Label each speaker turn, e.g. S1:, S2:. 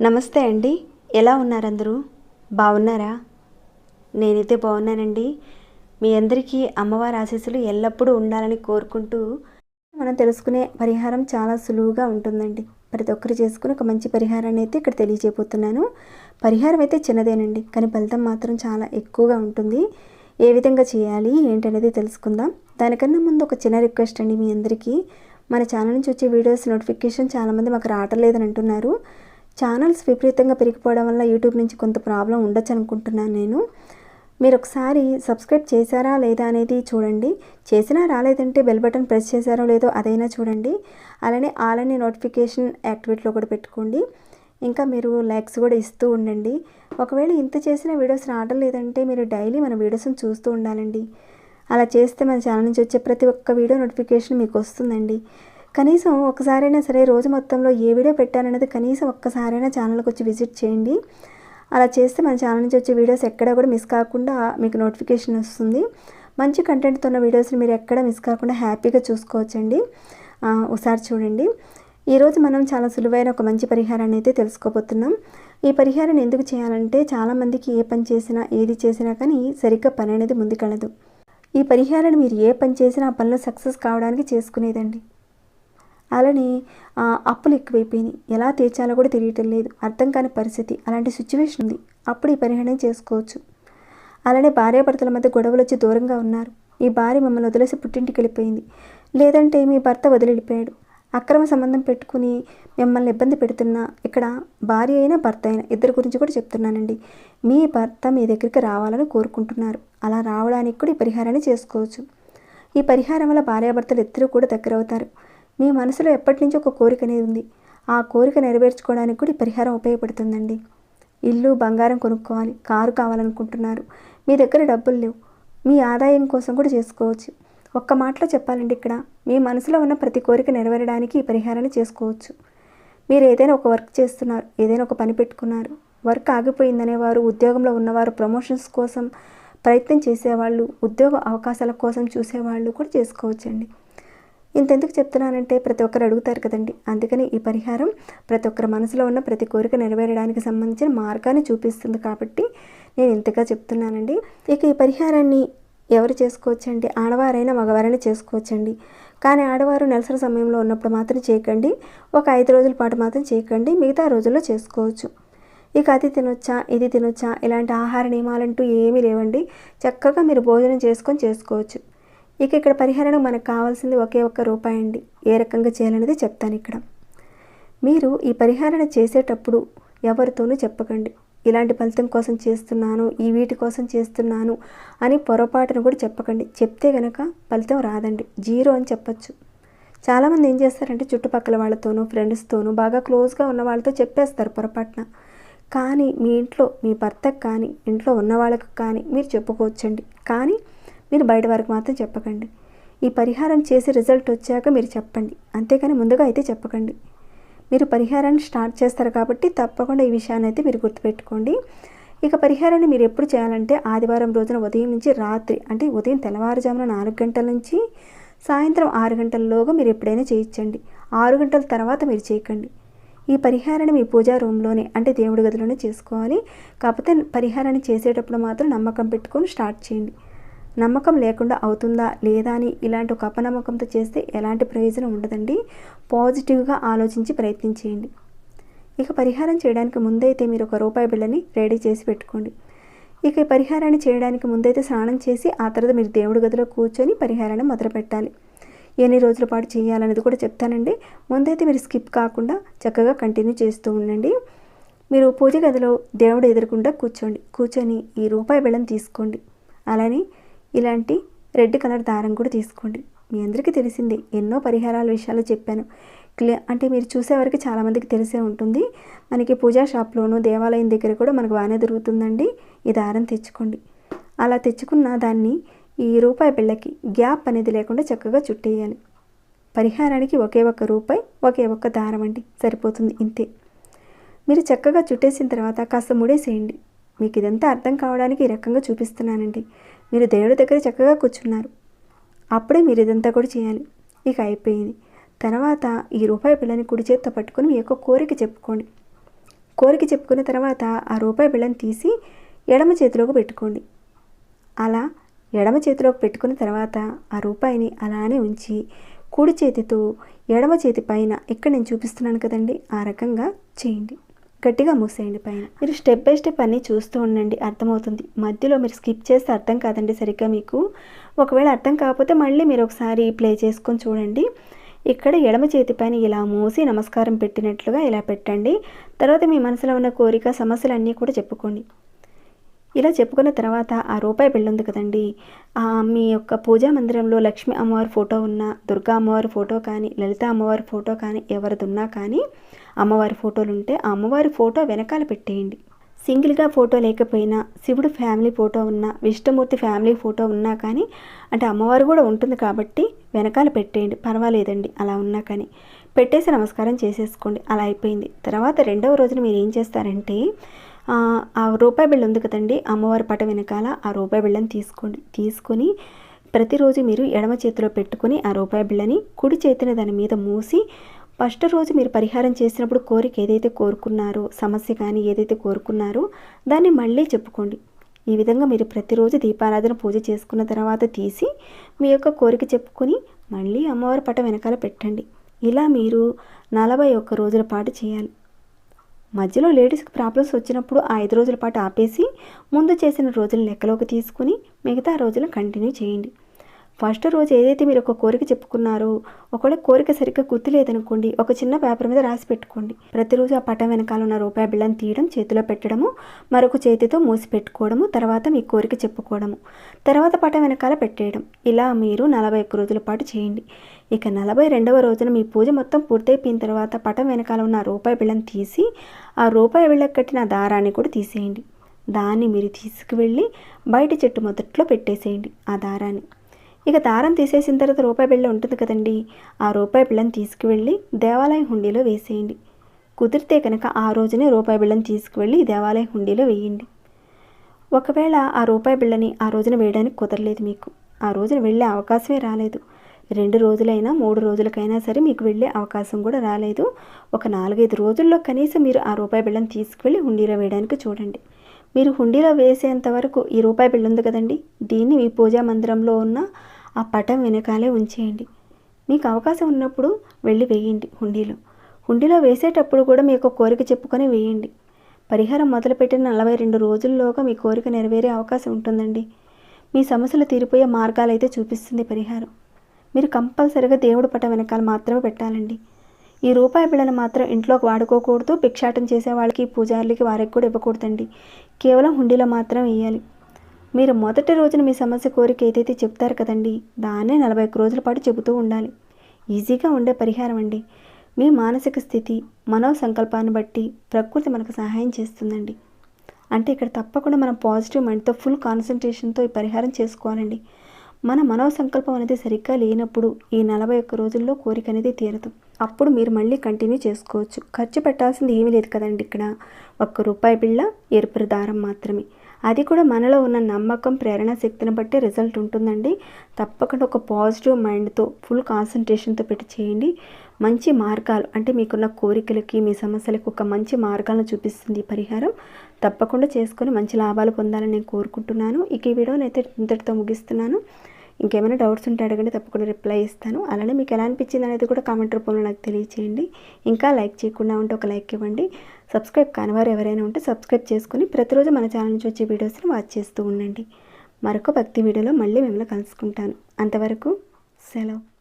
S1: నమస్తే అండి. ఎలా ఉన్నారు అందరూ బాగున్నారా? నేనైతే బాగున్నానండి. మీ అందరికీ అమ్మవారి ఆశీస్సులు ఎల్లప్పుడూ ఉండాలని కోరుకుంటూ మనం తెలుసుకునే పరిహారం చాలా సులువుగా ఉంటుందండి. ప్రతి ఒక్కరు చేసుకుని ఒక మంచి పరిహారాన్ని అయితే ఇక్కడ తెలియజేయబోతున్నాను. పరిహారం అయితే చిన్నదేనండి. కానీ ఫలితం మాత్రం చాలా ఎక్కువగా ఉంటుంది. ఏ విధంగా చేయాలి ఏంటనేది తెలుసుకుందాం. దానికన్నా ముందు ఒక చిన్న రిక్వెస్ట్ అండి మీ అందరికీ. మన ఛానల్ నుంచి వచ్చే వీడియోస్ నోటిఫికేషన్ చాలామంది మాకు రావట్లేదని అంటున్నారు. ఛానల్స్ విపరీతంగా పెరిగిపోవడం వల్ల యూట్యూబ్ నుంచి కొంత ప్రాబ్లం ఉండొచ్చు అనుకుంటున్నాను నేను. మీరు ఒకసారి సబ్స్క్రైబ్ చేశారా లేదా అనేది చూడండి. చేసినా రాలేదంటే బెల్ బటన్ ప్రెస్ చేశారో లేదో అదైనా చూడండి. అలానే ఆల్ అని నోటిఫికేషన్ యాక్టివేట్లో కూడా పెట్టుకోండి. ఇంకా మీరు లైక్స్ కూడా ఇస్తూ ఉండండి. ఒకవేళ ఇంత చేసిన వీడియోస్ రావడం లేదంటే మీరు డైలీ మన వీడియోస్ని చూస్తూ ఉండాలండి. అలా చేస్తే మన ఛానల్ నుంచి వచ్చే ప్రతి ఒక్క వీడియో నోటిఫికేషన్ మీకు వస్తుందండి. కనీసం ఒకసారైనా సరే రోజు మొత్తంలో ఏ వీడియో పెట్టాననేది కనీసం ఒక్కసారైనా ఛానల్కి వచ్చి విజిట్ చేయండి. అలా చేస్తే మన ఛానల్ నుంచి వచ్చే వీడియోస్ ఎక్కడ కూడా మిస్ కాకుండా మీకు నోటిఫికేషన్ వస్తుంది. మంచి కంటెంట్తో ఉన్న వీడియోస్ని మీరు ఎక్కడ మిస్ కాకుండా హ్యాపీగా చూసుకోవచ్చండి. ఒకసారి చూడండి. ఈరోజు మనం చాలా సులువైన ఒక మంచి పరిహారాన్ని అయితే తెలుసుకోబోతున్నాం. ఈ పరిహారాన్ని ఎందుకు చేయాలంటే చాలామందికి ఏ పని చేసినా ఏది చేసినా కానీ సరిగ్గా పని అనేది ముందుకెళ్ళదు ఈ పరిహారాన్ని మీరు ఏ పని చేసినా ఆ పనిలో సక్సెస్ కావడానికి చేసుకునేదండి. అలానే అప్పులు ఎక్కువైపోయినాయి. ఎలా తీర్చాలో కూడా తెలియటం లేదు. అర్థం కాని పరిస్థితి. అలాంటి సిచ్యువేషన్ ఉంది. అప్పుడు ఈ పరిహారం చేసుకోవచ్చు. అలానే భార్యాభర్తల మధ్య గొడవలు వచ్చి దూరంగా ఉన్నారు. ఈ భార్య మమ్మల్ని వదిలేసి పుట్టింటికి వెళ్ళిపోయింది. లేదంటే మీ భర్త వదిలిపోయాడు. అక్రమ సంబంధం పెట్టుకుని మిమ్మల్ని ఇబ్బంది పెడుతున్న ఇక్కడ భార్య అయినా భర్త అయినా ఇద్దరి గురించి కూడా చెప్తున్నానండి. మీ భర్త మీ దగ్గరికి రావాలని కోరుకుంటున్నారు. అలా రావడానికి కూడా ఈ పరిహారాన్ని చేసుకోవచ్చు. ఈ పరిహారం వల్ల భార్యాభర్తలు ఇద్దరు కూడా దగ్గర అవుతారు మీ మనసులో ఎప్పటి నుంచి ఒక కోరిక అనేది ఉంది. ఆ కోరిక నెరవేర్చుకోవడానికి కూడా ఈ పరిహారం ఉపయోగపడుతుందండి. ఇల్లు బంగారం కొనుక్కోవాలి. కారు కావాలనుకుంటున్నారు. మీ దగ్గర డబ్బులు లేవు. మీ ఆదాయం కోసం కూడా చేసుకోవచ్చు. ఒక్క మాటలో చెప్పాలండి ఇక్కడ. మీ మనసులో ఉన్న ప్రతి కోరిక నెరవేరడానికి ఈ పరిహారాన్ని చేసుకోవచ్చు. మీరు ఏదైనా ఒక వర్క్ చేస్తున్నారు ఏదైనా ఒక పని పెట్టుకున్నారు వర్క్ ఆగిపోయిందనేవారు ఉద్యోగంలో ఉన్నవారు ప్రమోషన్స్ కోసం ప్రయత్నం చేసేవాళ్ళు ఉద్యోగ అవకాశాల కోసం చూసేవాళ్ళు కూడా చేసుకోవచ్చండి. ఇంతెందుకు చెప్తున్నానంటే ప్రతి ఒక్కరు అడుగుతారు కదండి. అందుకని ఈ పరిహారం ప్రతి ఒక్కరి మనసులో ఉన్న ప్రతి కోరిక నెరవేరడానికి సంబంధించిన మార్గాన్ని చూపిస్తుంది కాబట్టి నేను ఇంతగా చెప్తున్నానండి. ఇక ఈ పరిహారాన్ని ఎవరు చేసుకోవచ్చండి? ఆడవారైనా మగవారైనా చేసుకోవచ్చండి. కానీ ఆడవారు నెలసరి సమయంలో ఉన్నప్పుడు మాత్రం చేయకండి. ఒక ఐదు రోజుల పాటు మాత్రం చేయకండి. మిగతా రోజుల్లో చేసుకోవచ్చు. ఇక అది తినొచ్చా? ఇది తినొచ్చా? ఇలాంటి ఆహార నియమాలంటూ ఏమీ లేవండి. చక్కగా మీరు భోజనం చేసుకొని చేసుకోవచ్చు. ఇక ఇక్కడ పరిహారం మనకు కావాల్సింది ఒకే ఒక్క రూపాయి అండి. ఏ రకంగా చేయాలనేది చెప్తాను ఇక్కడ. మీరు ఈ పరిహారణ చేసేటప్పుడు ఎవరితోనూ చెప్పకండి. ఇలాంటి ఫలితం కోసం చేస్తున్నాను ఈ వీటి కోసం చేస్తున్నాను అని పొరపాటును కూడా చెప్పకండి. చెప్తే గనక ఫలితం రాదండి. జీరో అని చెప్పచ్చు. చాలామంది ఏం చేస్తారంటే చుట్టుపక్కల వాళ్ళతోనూ ఫ్రెండ్స్తోనూ బాగా క్లోజ్గా ఉన్న వాళ్ళతో చెప్పేస్తారు పొరపాటున. కానీ మీ ఇంట్లో మీ భర్తకు కానీ ఇంట్లో ఉన్న వాళ్ళకు కానీ మీరు చెప్పుకోవచ్చండి. కానీ మీరు బయట వరకు మాత్రం చెప్పకండి. ఈ పరిహారం చేసి రిజల్ట్ వచ్చాక మీరు చెప్పండి. అంతేకాని ముందుగా అయితే చెప్పకండి. మీరు పరిహారాన్ని స్టార్ట్ చేస్తారు కాబట్టి తప్పకుండా ఈ విషయాన్ని అయితే మీరు గుర్తుపెట్టుకోండి. ఇక పరిహారాన్ని మీరు ఎప్పుడు చేయాలంటే ఆదివారం రోజున ఉదయం నుంచి రాత్రి అంటే ఉదయం తెల్లవారుజామున నాలుగు గంటల నుంచి సాయంత్రం ఆరు గంటలలోగా మీరు ఎప్పుడైనా చేయించండి. ఆరు గంటల తర్వాత మీరు చేయకండి. ఈ పరిహారాన్ని మీ పూజా రూమ్లోనే అంటే దేవుడి గదిలోనే చేసుకోవాలి. కాకపోతే పరిహారాన్ని చేసేటప్పుడు మాత్రం నమ్మకం పెట్టుకొని స్టార్ట్ చేయండి. నమ్మకం లేకుండా అవుతుందా లేదా అని ఇలాంటి ఒక అపనమ్మకంతో చేస్తే ఎలాంటి ప్రయోజనం ఉండదండి. పాజిటివ్గా ఆలోచించి ప్రయత్నించేయండి ఇక పరిహారం చేయడానికి ముందైతే మీరు ఒక రూపాయి బిళ్ళని రెడీ చేసి పెట్టుకోండి. ఇక ఈ పరిహారాన్ని చేయడానికి ముందైతే స్నానం చేసి ఆ తర్వాత మీరు దేవుడి గదిలో కూర్చొని పరిహారాన్ని మొదలు పెట్టాలి. ఎన్ని రోజుల పాటు చేయాలనేది కూడా చెప్తానండి. ముందైతే మీరు స్కిప్ కాకుండా చక్కగా కంటిన్యూ చేస్తూ ఉండండి. మీరు పూజ గదిలో దేవుడు ఎదురకుండా కూర్చోండి. కూర్చొని ఈ రూపాయి బిళ్ళని తీసుకోండి. అలానే ఇలాంటి రెడ్ కలర్ దారం కూడా తీసుకోండి. మీ అందరికీ తెలిసిందే ఎన్నో పరిహారాల విషయాలు చెప్పాను. క్లియర్ అంటే మీరు చూసే వరకు చాలామందికి తెలిసే ఉంటుంది. మనకి పూజా షాప్లోను దేవాలయం దగ్గర కూడా మనకు బాగానే దొరుకుతుందండి ఈ దారం తెచ్చుకోండి. అలా తెచ్చుకున్న దాన్ని ఈ రూపాయి బిళ్ళకి గ్యాప్ అనేది లేకుండా చక్కగా చుట్టేయాలి. పరిహారానికి ఒకే ఒక్క రూపాయి ఒకే ఒక్క దారం అండి. సరిపోతుంది ఇంతే. మీరు చక్కగా చుట్టేసిన తర్వాత కాస్త ముడేసేయండి. మీకు ఇదంతా అర్థం కావడానికి ఈ రకంగా చూపిస్తున్నానండి. మీరు దేవుడి దగ్గర చక్కగా కూర్చున్నారు. అప్పుడే మీరు ఇదంతా కూడా చేయాలి. ఇక అయిపోయింది. తర్వాత ఈ రూపాయి బిళ్ళని కుడి చేత్తో పట్టుకుని మీ యొక్క కోరిక చెప్పుకోండి. కోరిక చెప్పుకున్న తర్వాత ఆ రూపాయి బిళ్ళని తీసి ఎడమ చేతిలోకి పెట్టుకోండి. అలా ఎడమ చేతిలోకి పెట్టుకున్న తర్వాత ఆ రూపాయిని అలానే ఉంచి కుడి చేతితో ఎడమ చేతి పైన ఇక్కడ నేను చూపిస్తున్నాను కదండి ఆ రకంగా చేయండి. గట్టిగా మూసేయండి పైన. మీరు స్టెప్ బై స్టెప్ అన్నీ చూస్తూ ఉండండి అర్థమవుతుంది. మధ్యలో మీరు స్కిప్ చేస్తే అర్థం కాదండి సరిగ్గా మీకు. ఒకవేళ అర్థం కాకపోతే మళ్ళీ మీరు ఒకసారి ప్లే చేసుకొని చూడండి. ఇక్కడ ఎడమ చేతి పైన ఇలా మూసి నమస్కారం పెట్టినట్లుగా ఇలా పెట్టండి. తర్వాత మీ మనసులో ఉన్న కోరిక సమస్యలన్నీ కూడా చెప్పుకోండి. ఇలా చెప్పుకున్న తర్వాత ఆ రూపాయి బిళ్ళ ఉంది కదండి. మీ యొక్క పూజా మందిరంలో లక్ష్మీ అమ్మవారి ఫోటో ఉన్న దుర్గా అమ్మవారి ఫోటో కానీ లలిత అమ్మవారి ఫోటో కానీ ఎవరిది ఉన్నా కానీ అమ్మవారి ఫోటోలు ఉంటే ఆ అమ్మవారి ఫోటో వెనకాల పెట్టేయండి. సింగిల్గా ఫోటో లేకపోయినా శివుడు ఫ్యామిలీ ఫోటో ఉన్నా విష్ణుమూర్తి ఫ్యామిలీ ఫోటో ఉన్నా కానీ అంటే అమ్మవారు కూడా ఉంటుంది కాబట్టి వెనకాల పెట్టేయండి. పర్వాలేదండి అలా ఉన్నా కానీ. పెట్టేసి నమస్కారం చేసేసుకోండి. అలా అయిపోయింది. తర్వాత రెండవ రోజున మీరు ఏం చేస్తారంటే ఆ రూపాయి బిళ్ళ ఉంది కదండి అమ్మవారి పట వెనకాల ఆ రూపాయి బిళ్ళని తీసుకోండి. తీసుకొని ప్రతిరోజు మీరు ఎడమ చేతిలో పెట్టుకుని ఆ రూపాయి బిళ్ళని కుడి చేతిని దాని మీద మూసి ఫస్ట్ రోజు మీరు పరిహారం చేసినప్పుడు కోరిక ఏదైతే కోరుకున్నారో సమస్య కానీ ఏదైతే కోరుకున్నారో దాన్ని మళ్ళీ చెప్పుకోండి. ఈ విధంగా మీరు ప్రతిరోజు దీపారాధన పూజ చేసుకున్న తర్వాత తీసి మీ యొక్క కోరిక చెప్పుకొని మళ్ళీ అమ్మవారి పట వెనకాల పెట్టండి. ఇలా మీరు నలభై ఒక్క రోజుల పాటు చేయాలి. మధ్యలో లేడీస్కి ప్రాబ్లమ్స్ వచ్చినప్పుడు ఆ ఐదు రోజుల పాటు ఆపేసి ముందు చేసిన రోజులను లెక్కలోకి తీసుకుని మిగతా రోజులను కంటిన్యూ చేయండి. ఫస్ట్ రోజు ఏదైతే మీరు ఒక కోరిక చెప్పుకున్నారో ఒకవేళ కోరిక సరిగ్గా గుర్తులేదనుకోండి ఒక చిన్న పేపర్ మీద రాసి పెట్టుకోండి. ప్రతిరోజు ఆ పటం వెనకాల ఉన్న రూపాయి బిళ్ళని తీయడం చేతిలో పెట్టడము మరొక చేతితో మూసి పెట్టుకోవడము తర్వాత మీ కోరిక చెప్పుకోవడము తర్వాత పటం వెనకాల పెట్టేయడం. ఇలా మీరు నలభై ఒక్క రోజుల పాటు చేయండి. ఇక నలభై రెండవ రోజున మీ పూజ మొత్తం పూర్తయిపోయిన తర్వాత పటం వెనకాల ఉన్న రూపాయి బిళ్ళని తీసి ఆ రూపాయి బిళ్ళకు కట్టిన దారాన్ని కూడా తీసేయండి. దాన్ని మీరు తీసుకువెళ్ళి బయట చెట్టు మొదట్లో పెట్టేసేయండి ఆ దారాన్ని. ఇక దారం తీసేసిన తర్వాత రూపాయి బిళ్ళ ఉంటుంది కదండి. ఆ రూపాయి బిళ్ళని తీసుకువెళ్ళి దేవాలయం హుండీలో వేసేయండి. కుదిరితే కనుక ఆ రోజునే రూపాయి బిళ్ళని తీసుకువెళ్ళి దేవాలయం హుండీలో వేయండి. ఒకవేళ ఆ రూపాయి బిళ్ళని ఆ రోజున వేయడానికి కుదరలేదు మీకు. ఆ రోజున వెళ్ళే అవకాశమే రాలేదు. రెండు రోజులైనా మూడు రోజులకైనా సరే మీకు వెళ్ళే అవకాశం కూడా రాలేదు. ఒక నాలుగైదు రోజుల్లో కనీసం మీరు ఆ రూపాయి బిళ్ళని తీసుకువెళ్ళి హుండీలో వేయడానికి చూడండి. మీరు హుండీలో వేసేంత వరకు ఈ రూపాయి బిళ్ళ ఉంది కదండి. దీన్ని మీ పూజా మందిరంలో ఉన్న ఆ పటం వెనకాలే ఉంచేయండి. మీకు అవకాశం ఉన్నప్పుడు వెళ్ళి వేయండి హుండీలో. హుండీలో వేసేటప్పుడు కూడా మీకు కోరిక చెప్పుకొని వేయండి. పరిహారం మొదలుపెట్టిన నలభై రెండు రోజుల్లోగా మీ కోరిక నెరవేరే అవకాశం ఉంటుందండి. మీ సమస్యలు తీరిపోయే మార్గాలు అయితే చూపిస్తుంది పరిహారం. మీరు కంపల్సరిగా దేవుడు పటం వెనకాల మాత్రమే పెట్టాలండి. ఈ రూపాయి బిళ్ళను మాత్రం ఇంట్లోకి వాడుకోకూడదు. భిక్షాటం చేసే వాళ్ళకి పూజారులకి వారికి కూడా ఇవ్వకూడదండి. కేవలం హుండీలో మాత్రం వేయాలి మీరు మొదటి రోజున మీ సమస్య కోరిక ఏదైతే చెప్తారు కదండి దాన్నే నలభై ఒక్క రోజుల పాటు చెబుతూ ఉండాలి. ఈజీగా ఉండే పరిహారం అండి. మీ మానసిక స్థితి మనో సంకల్పాన్ని బట్టి ప్రకృతి మనకు సహాయం చేస్తుందండి. అంటే ఇక్కడ తప్పకుండా మనం పాజిటివ్ మైండ్తో ఫుల్ కాన్సన్ట్రేషన్తో ఈ పరిహారం చేసుకోవాలండి. మన మనో సంకల్పం అనేది సరిగ్గా లేనప్పుడు ఈ నలభై ఒక్క రోజుల్లో కోరిక అనేది తీరదు. అప్పుడు మీరు మళ్ళీ కంటిన్యూ చేసుకోవచ్చు. ఖర్చు పెట్టాల్సింది ఏమీ లేదు కదండి ఇక్కడ. ఒక్క రూపాయి బిళ్ళ ఎరుపు దారం మాత్రమే. అది కూడా మనలో ఉన్న నమ్మకం ప్రేరణ శక్తిని బట్టి రిజల్ట్ ఉంటుందండి. తప్పకుండా ఒక పాజిటివ్ మైండ్తో ఫుల్ కాన్సన్ట్రేషన్తో పెట్టి చేయండి. మంచి మార్గాలు అంటే మీకున్న కోరికలకి మీ సమస్యలకు ఒక మంచి మార్గాలను చూపిస్తుంది పరిహారం. తప్పకుండా చేసుకొని మంచి లాభాలు పొందాలని నేను కోరుకుంటున్నాను. ఇక ఈ వీడియోని అయితే ఇంతటితో ముగిస్తున్నాను. ఇంకేమైనా డౌట్స్ ఉంటే అడగండి తప్పకుండా రిప్లై ఇస్తాను. అలానే మీకు ఎలా అనిపించింది అనేది కూడా కామెంట్ రూపంలో నాకు తెలియచేయండి. ఇంకా లైక్ చేయకుండా ఉంటే ఒక లైక్ ఇవ్వండి. సబ్స్క్రైబ్ కానివారు ఎవరైనా ఉంటే సబ్స్క్రైబ్ చేసుకుని ప్రతిరోజు మన ఛానల్ నుంచి వచ్చే వీడియోస్ని వాచ్ చేస్తూ ఉండండి. మరొక భక్తి వీడియోలో మళ్ళీ మిమ్మల్ని కలుసుకుంటాను. అంతవరకు సెలవు.